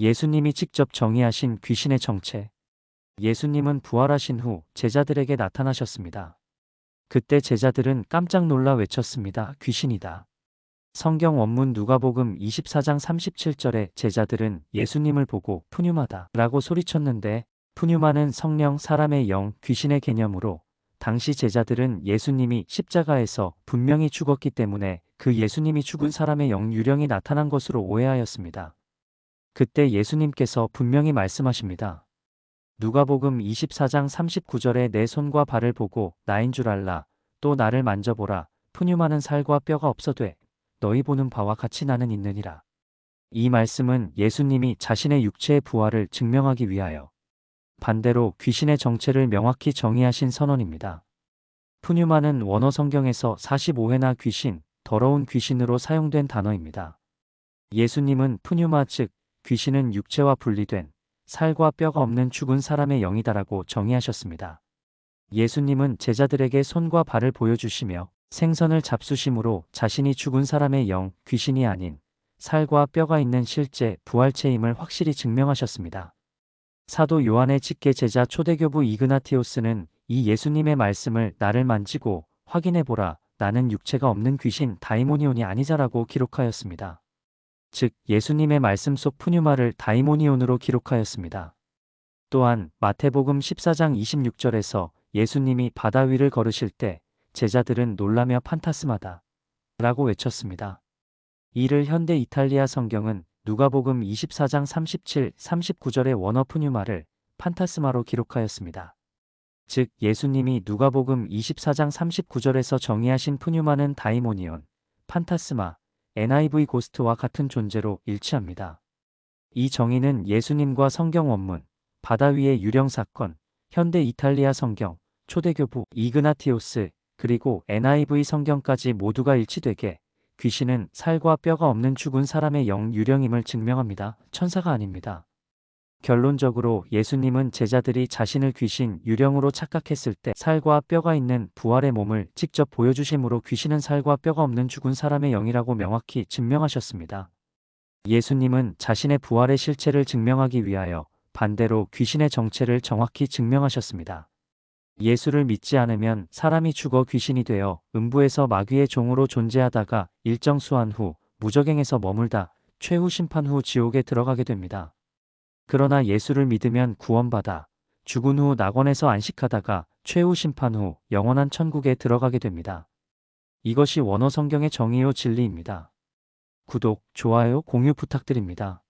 예수님이 직접 정의하신 귀신의 정체. 예수님은 부활하신 후 제자들에게 나타나셨습니다. 그때 제자들은 깜짝 놀라 외쳤습니다. 귀신이다. 성경 원문 누가복음 24장 37절에 제자들은 예수님을 보고 푸뉴마다 라고 소리쳤는데 푸뉴마는 성령, 사람의 영, 귀신의 개념으로 당시 제자들은 예수님이 십자가에서 분명히 죽었기 때문에 그 예수님이 죽은 사람의 영 유령이 나타난 것으로 오해하였습니다. 그때 예수님께서 분명히 말씀하십니다. 누가복음 24장 39절에 내 손과 발을 보고 나인 줄 알라 또 나를 만져보라 푸뉴마는 살과 뼈가 없어돼 너희 보는 바와 같이 나는 있느니라. 이 말씀은 예수님이 자신의 육체의 부활을 증명하기 위하여 반대로 귀신의 정체를 명확히 정의하신 선언입니다. 푸뉴마는 원어 성경에서 45회나 귀신, 더러운 귀신으로 사용된 단어입니다. 예수님은 푸뉴마 즉 귀신은 육체와 분리된 살과 뼈가 없는 죽은 사람의 영이다라고 정의하셨습니다. 예수님은 제자들에게 손과 발을 보여주시며 생선을 잡수심으로 자신이 죽은 사람의 영, 귀신이 아닌 살과 뼈가 있는 실제 부활체임을 확실히 증명하셨습니다. 사도 요한의 직계 제자 초대교부 이그나티오스는 이 예수님의 말씀을 나를 만지고 확인해보라 나는 육체가 없는 귀신 다이모니온이 아니자라고 기록하였습니다. 즉 예수님의 말씀 속 푸뉴마를 다이모니온으로 기록하였습니다. 또한 마태복음 14장 26절에서 예수님이 바다 위를 걸으실 때 제자들은 놀라며 판타스마다 라고 외쳤습니다. 이를 현대 이탈리아 성경은 누가복음 24장 37, 39절의 원어 푸뉴마를 판타스마로 기록하였습니다. 즉 예수님이 누가복음 24장 39절에서 정의하신 푸뉴마는 다이모니온, 판타스마, NIV 고스트와 같은 존재로 일치합니다. 이 정의는 예수님과 성경 원문, 바다 위의 유령 사건, 현대 이탈리아 성경, 초대교부 이그나티오스, 그리고 NIV 성경까지 모두가 일치되게 귀신은 살과 뼈가 없는 죽은 사람의 영 유령임을 증명합니다. 천사가 아닙니다. 결론적으로 예수님은 제자들이 자신을 귀신 유령으로 착각했을 때 살과 뼈가 있는 부활의 몸을 직접 보여주심으로 귀신은 살과 뼈가 없는 죽은 사람의 영이라고 명확히 증명하셨습니다. 예수님은 자신의 부활의 실체를 증명하기 위하여 반대로 귀신의 정체를 정확히 증명하셨습니다. 예수를 믿지 않으면 사람이 죽어 귀신이 되어 음부에서 마귀의 종으로 존재하다가 일정 수한 후 무적행에서 머물다 최후 심판 후 지옥에 들어가게 됩니다. 그러나 예수를 믿으면 구원받아 죽은 후 낙원에서 안식하다가 최후 심판 후 영원한 천국에 들어가게 됩니다. 이것이 원어 성경의 정의요 진리입니다. 구독, 좋아요, 공유 부탁드립니다.